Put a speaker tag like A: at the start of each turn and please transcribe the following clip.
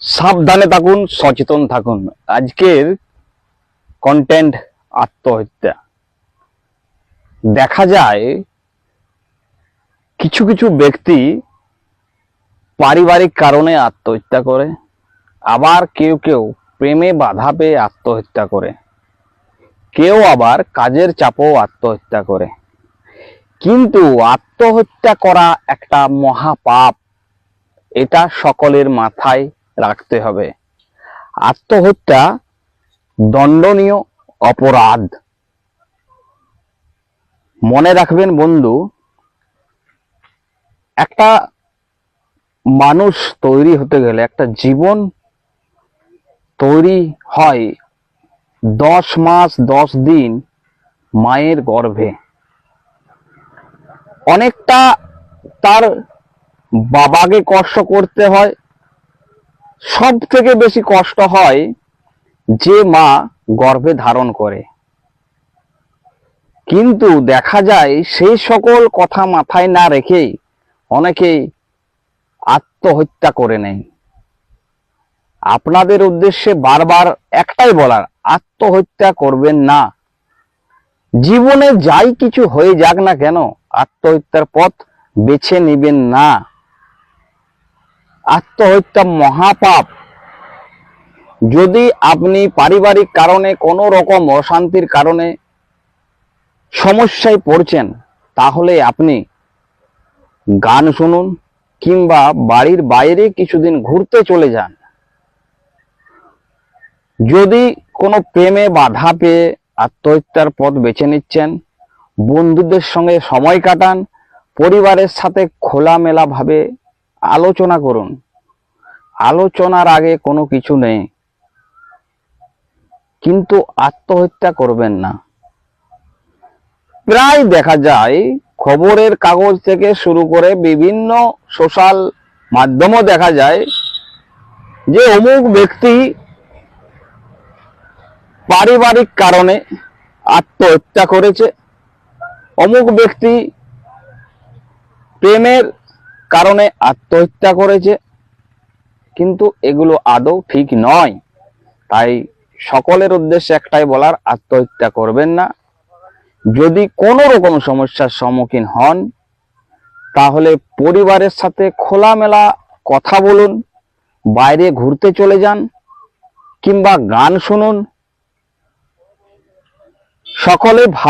A: সাবধানে থাকুন, সচেতন থাকুন। আজকের কন্টেন্ট আত্মহত্যা। দেখা যায়, কিছু কিছু ব্যক্তি পারিবারিক কারণে আত্মহত্যা করে, আবার কেউ কেউ প্রেমে বাধা পেয়ে আত্মহত্যা করে। কেউ আবার কাজের চাপও আত্মহত্যা করে। কিন্তু আত্মহত্যা করা একটা মহাপাপ। এটা সকলের মাথায় রাখতে হবে। আত্মহত্যা দণ্ডনীয় অপরাধ। মনে রাখবেন বন্ধু, একটা মানুষ তৈরি হতে গেলে, একটা জীবন তৈরি হয় দশ মাস, দশ দিন মায়ের গর্ভে। অনেকটা তার বাবাকে কষ্ট করতে হয় সব থেকে বেশি কষ্ট হয় যে মা গর্ভে ধারণ করে। কিন্তু দেখা যায় সেই সকল কথা মাথায় না রেখেই অনেকেই আত্মহত্যা করে নেয়। আপনাদের উদ্দেশ্যে বারবার একটাই বলার, আত্মহত্যা করবেন না। জীবনে যাই কিছু হয়ে যাক না কেন, আত্মহত্যার পথ বেছে নেবেন না। আত্মহত্যা মহাপাপ। যদি আপনি পারিবারিক কারণে কোনো রকম অশান্তির কারণে সমস্যায় পড়ছেন, তাহলে আপনি গান শুনুন কিংবা বাড়ির বাইরে কিছুদিন ঘুরতে চলে যান। যদি কোনো প্রেমে বাধা পেয়ে আত্মহত্যার পথ বেছে নিচ্ছেন, বন্ধুদের সঙ্গে সময় কাটান, পরিবারের সাথে খোলামেলা ভাবে আলোচনা করুন। আলোচনার আগে কোনো কিছু নেই। কিন্তু আত্মহত্যা করবেন না। প্রায় দেখা যায়, খবরের কাগজ থেকে শুরু করে বিভিন্ন সোশ্যাল মাধ্যমও দেখা যায় যে অমুক ব্যক্তি পারিবারিক কারণে আত্মহত্যা করেছে। অমুক ব্যক্তি প্রেমের কারণে আত্মহত্যা করেছে। কিন্তু এগুলো আদৌ ঠিক নয়। তাই সকলের উদ্দেশ্যে একটাই বলার, আত্মহত্যা করবেন না। যদি কোনো রকম সমস্যার সম্মুখীন হন, তাহলে পরিবারের সাথে খোলামেলা কথা বলুন, বাইরে ঘুরতে চলে যান, কিংবা গান শুনুন। সকলে ভালো